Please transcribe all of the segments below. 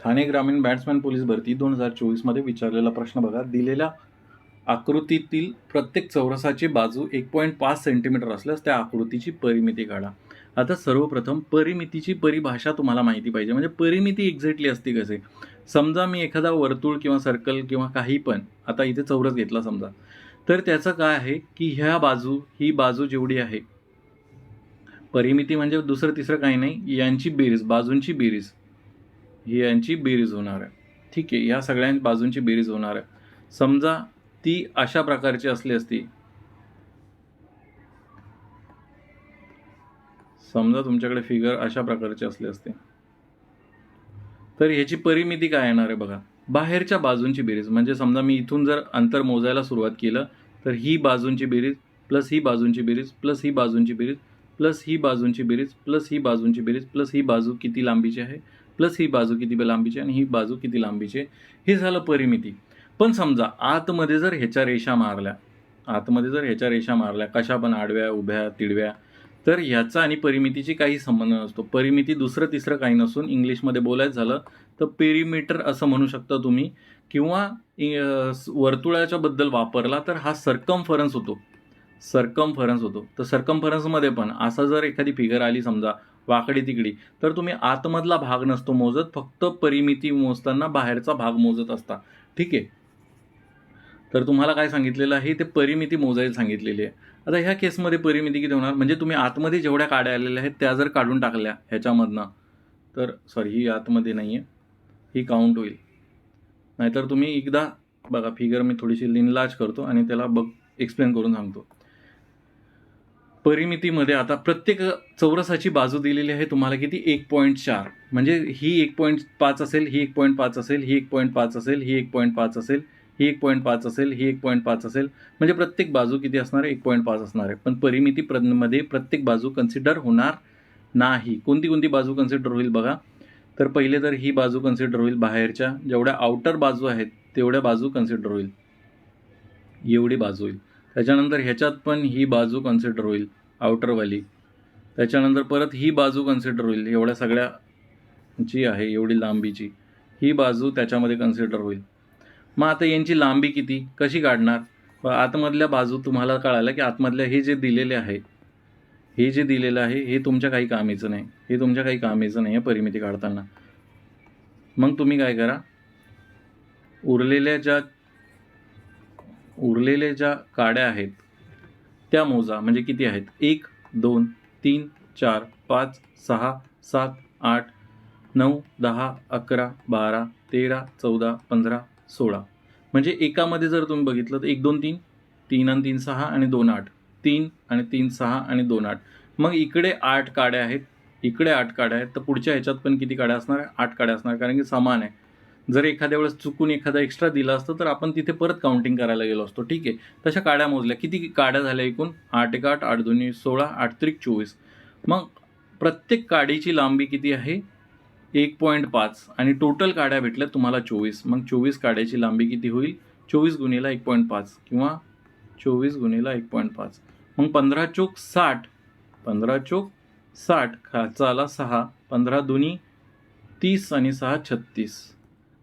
ठाणे ग्रामीण batsman police भरती दोन हजार चोवीसमध्ये विचारलेला प्रश्न बघा. दिलेल्या आकृतीतील प्रत्येक चौरसाची बाजू एक पॉईंट पाच सेंटीमीटर असल्यास त्या आकृतीची परिमिती काढा. आता सर्वप्रथम परिमितीची परिभाषा तुम्हाला माहिती पाहिजे. म्हणजे परिमिती एक्झॅक्टली असते कसे? समजा मी एखादा वर्तुळ किंवा सर्कल किंवा काही पण आता इथे चौरस घेतला समजा तर त्याचं काय आहे की ह्या बाजू ही बाजू जेवढी आहे परिमिती म्हणजे दुसरं तिसरं काही नाही यांची बेरीज बाजूंची बेरीज ही यांची बेरीज होणार आहे. ठीक आहे या सगळ्या बाजूंची बेरीज होणार आहे. समजा ती अशा प्रकारची असली असती. समजा तुमच्याकडे फिगर अशा प्रकारचे असले असते. तर ह्याची परिमिती काय येणार आहे बघा. बाहेरच्या बाजूंची बेरीज म्हणजे समजा मी इथून जर अंतर मोजायला सुरुवात केलं तर ही बाजूंची बेरीज प्लस ही बाजूंची बेरीज प्लस ही बाजूंची बेरीज प्लस ही बाजूंची बेरीज प्लस ही बाजूंची बेरीज प्लस ही बाजू किती लांबीची आहे? प्लस ही बाजू किती लांबीची आणि ही बाजू किती लांबीची आहे हे झालं परिमिती. पण समजा आतमध्ये जर ह्याच्या रेषा मारल्या आतमध्ये जर ह्याच्या रेषा मारल्या कशा पण आडव्या उभ्या तिडव्या तर ह्याचा आणि परिमितीची काही संबंध नसतो. परिमिती दुसरं तिसरं काही नसून इंग्लिशमध्ये बोलायचं झालं तर पेरिमीटर असं म्हणू शकता तुम्ही किंवा वर्तुळाच्या बद्दल वापरला तर हा सरकमफरन्स होतो. सरकमफरन्स होतो. तर सरकमफरन्समध्ये पण असा जर एखादी फिगर आली समजा वाकडी तिकडी. तर तुम्ही आतमधला भाग नसतो मोजत फक्त परिमिती मोजताना बाहेरचा भाग मोजत असता. ठीक आहे? तर तुम्हाला काय सांगितलेलं आहे? ते परिमिती मोजायला सांगितलेली आहे. आता ह्या केसमध्ये परिमिती किती होणार? म्हणजे तुम्ही आतमध्ये जेवढ्या काड्या आलेल्या आहेत त्या जर काढून टाकल्या ह्याच्यामधनं तर सॉरी ही आतमध्ये नाही आहे ही काउंट होईल. नाहीतर तुम्ही एकदा बघा फिगर मी थोडीशी लिनलाज करतो आणि त्याला बघ एक्सप्लेन करून सांगतो. परिमितीमध्ये आता प्रत्येक चौरसाची बाजू दिलेली आहे तुम्हाला किती? एक पॉईंट चार. म्हणजे ही एक पॉईंट पाच असेल ही एक पॉईंट पाच असेल ही एक पॉईंट पाच असेल ही एक पॉईंट पाच असेल ही एक पॉईंट पाच असेल ही एक पॉईंट पाच असेल. म्हणजे प्रत्येक बाजू किती असणार आहे? एक पॉईंट पाच असणार आहे. पण परिमिती प्रमध्ये प्रत्येक बाजू कन्सिडर होणार नाही. कोणती कोणती बाजू कन्सिडर होईल बघा. तर पहिले तर ही बाजू कन्सिडर होईल बाहेरच्या. जेवढ्या आउटर बाजू आहेत तेवढ्या बाजू कन्सिडर होईल. एवढी बाजू होईल. त्याच्यानंतर ह्याच्यात पण ही बाजू कन्सिडर होईल. आउटरवाली त्याच्यानंतर परत ही बाजू कन्सिडर होईल. एवढ्या सगळ्या जी आहे एवढी लांबीची. ही बाजू त्याच्यामध्ये कन्सिडर होईल. मग आता यांची लांबी किती? कशी काढणार? आतमधल्या बाजू तुम्हाला कळायला की आतमधल्या हे जे दिलेले आहे हे जे दिलेलं आहे हे तुमच्या काही कामीचं नाही. हे तुमच्या काही कामीचं नाही आहे परिमिती काढताना. मग तुम्ही काय करा? उरलेल्या ज्या उरलेल्या ज्या काड्या आहेत त्या मोजा म्हणजे किती आहेत? एक दोन तीन चार पाच सहा सात आठ नऊ दहा अकरा बारा तेरा चौदा पंधरा सोळा. म्हणजे एकामध्ये जर तुम्ही बघितलं तर एक दोन तीन तीन आणि तीन सहा आणि दोन आठ. तीन आणि तीन सहा आणि दोन आठ. मग इकडे आठ काड्या आहेत इकडे आठ काड्या आहेत तर पुढच्या ह्याच्यात पण किती काड्या असणार आहे? आठ काड्या असणार कारण की समान आहे. जर एखाद्या वेळेस चुकून एखादा एक्स्ट्रा दिला असतं तर आपण तिथे परत काउंटिंग करायला गेलो असतो. ठीक आहे? तशा काड्या मोजल्या. किती काड्या झाल्या एकूण? आठ एक आठ आठ दोन्ही सोळा आठ त्रिक चोवीस. मग प्रत्येक काडीची लांबी किती आहे? एक पॉईंट पाच. आणि टोटल काड्या भेटल्या तुम्हाला चोवीस. मग चोवीस काड्याची लांबी किती होईल? चोवीस गुणीला एक पॉईंट पाच. किंवा चोवीस गुणीला एक पॉईंट पाच. मग पंधरा चोक साठ. पंधरा चोक साठ. खालचा आला सहा. पंधरा दुनी तीस आणि सहा छत्तीस.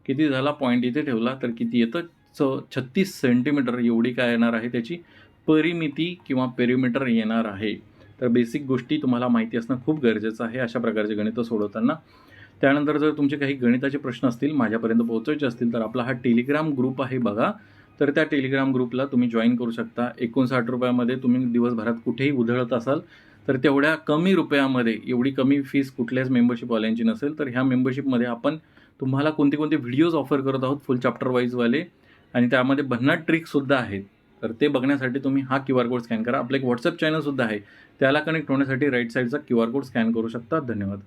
किती झाला? पॉईंट इथे ठेवला. तर किती येतं? च छत्तीस सेंटीमीटर एवढी काय येणार आहे? त्याची परिमिती किंवा पेरिमीटर येणार आहे. तर बेसिक गोष्टी तुम्हाला माहिती असणं खूप गरजेचं आहे अशा प्रकारचे गणितं सोडवताना. त्यानंतर जर तुमचे काही गणिताचे प्रश्न असतील माझ्यापर्यंत पोहोचायचे असतील तर आपला हा टेलिग्राम ग्रुप आहे बघा. तर त्या टेलिग्राम ग्रुपला तुम्ही जॉईन करू शकता. एकोणसाठ रुपयामध्ये तुम्ही दिवसभरात कुठेही उधळत असाल तर तेवढ्या कमी रुपयामध्ये एवढी कमी फीस कुठल्याच मेंबरशिपवाल्यांची नसेल तर ह्या मेंबरशिपमध्ये आपण तुम्हाला कोणते कोणते व्हिडिओज ऑफर करत आहोत फुल चॅप्टर वाईजवाले आणि त्यामध्ये भन्नाट ट्रिकसुद्धा आहेत. तर ते बघण्यासाठी तुम्ही हा क्यू आर कोड स्कॅन करा. आपलं एक व्हॉट्सअप चॅनलसुद्धा आहे. त्याला कनेक्ट होण्यासाठी राईट साईडचा क्यू आर कोड स्कॅन करू शकता. धन्यवाद.